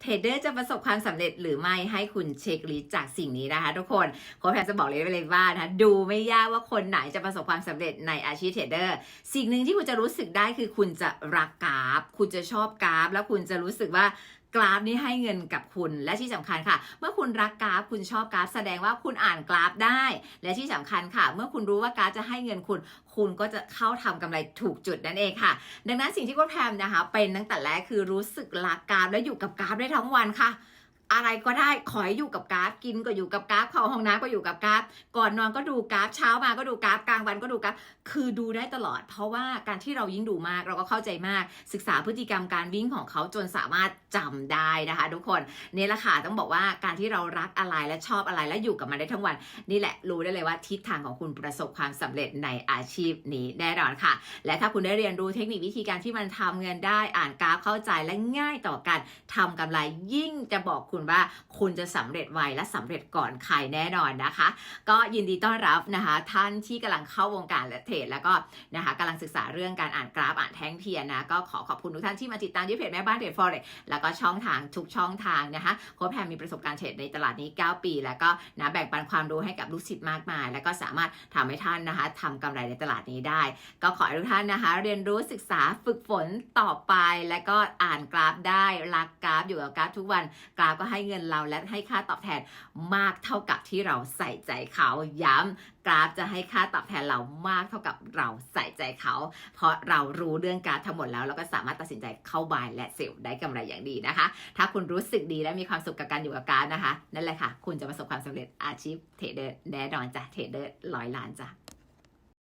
เทรดเดอร์จะประสบความสำเร็จหรือไม่ให้คุณเช็คลิสต์จากสิ่งนี้นะคะทุกคนโค้ชแพมจะบอกเลยเลยว่านะดูไม่ยากว่าคนไหนจะประสบความสำเร็จในอาชีพเทรดเดอร์สิ่งหนึ่งที่คุณจะรู้สึกได้คือคุณจะรักกราฟ คุณจะชอบกราฟ แล้วคุณจะรู้สึกว่ากราฟนี้ให้เงินกับคุณและที่สำคัญค่ะ เมื่อคุณรักกราฟคุณชอบกราฟแสดงว่าคุณอ่านกราฟได้ และที่สำคัญค่ะ เมื่อคุณรู้ว่ากราฟจะให้เงินคุณ คุณก็จะเข้าทำกำไรถูกจุดนั่นเองค่ะ ดังนั้นสิ่งที่โค้ชแพมนะคะ เป็นตั้งแต่แรกคือรู้สึกรักกราฟและอยู่กับกราฟได้ทั้งวันค่ะ อะไรก็ได้ขอให้อยู่กับกราฟกินก็อยู่กับกราฟเข้าห้องน้ำก็อยู่กับกราฟก่อนนอนก็ดูกราฟเช้ามาก็ดูกราฟกลางวันก็ดูกราฟคือดูได้ตลอด เพราะว่าการที่เรายิ่งดูมากเราก็เข้าใจมาก ศึกษาพฤติกรรมการวิ่งของเขาจนสามารถจำได้นะคะ ทุกคนนี่แหละค่ะต้องบอกว่าการที่เรารักอะไรและชอบอะไรและอยู่กับมันได้ทั้งวัน นี่แหละรู้ได้เลยว่าทิศทางของคุณประสบความสำเร็จในอาชีพนี้แน่นอนค่ะ และถ้าคุณได้เรียนรู้เทคนิควิธีการที่มันทำเงินได้อ่านกราฟเข้าใจและง่ายต่อการทำกำไรยิ่งจะบอกคุณว่าคุณจะสำเร็จไวและสำเร็จก่อนใครแน่นอนนะคะ ก็ยินดีต้อนรับนะคะท่านที่กำลังเข้าวงการและเทรดแล้วก็นะคะกำลังศึกษาเรื่องการอ่านกราฟอ่านแท่งเทียนนะก็ขอขอบคุณทุกท่านที่มาติดตามที่เพจแม่บ้านเทรดฟอเร็กแล้วก็ช่องทางทุกช่องทางนะคะโค้ชแพมมีประสบการณ์เทรดในตลาดนี้ 9 ปี แล้วก็นะแบ่งปันความรู้ให้กับลูกศิษย์มากมาย แล้วก็สามารถทำให้ท่านนะคะทำกำไรในตลาดนี้ได้ ก็ขอให้ทุกท่านนะคะ เรียนรู้ศึกษาฝึกฝนต่อไป แล้วก็อ่านกราฟได้รักกราฟอยู่กับกราฟทุกวันกราฟก็ให้เงินเราและให้ค่าตอบแทนมากเท่ากับที่เราใส่ใจเขาย้ำกราฟจะให้ค่าตอบแทนเรามากเท่ากับเราใส่ใจเขา เพราะเรารู้เรื่องกราฟทั้งหมดแล้วเราก็สามารถตัดสินใจเข้าบายและเซลล์ได้กำไรอย่างดีนะคะ ถ้าคุณรู้สึกดีและมีความสุขกับการอยู่กับกราฟนะคะ นั่นแหละค่ะ คุณจะประสบความสำเร็จอาชีพเทรดเดอร์แน่นอนจ้ะเทรดเดอร์ร้อยล้านจ้ะ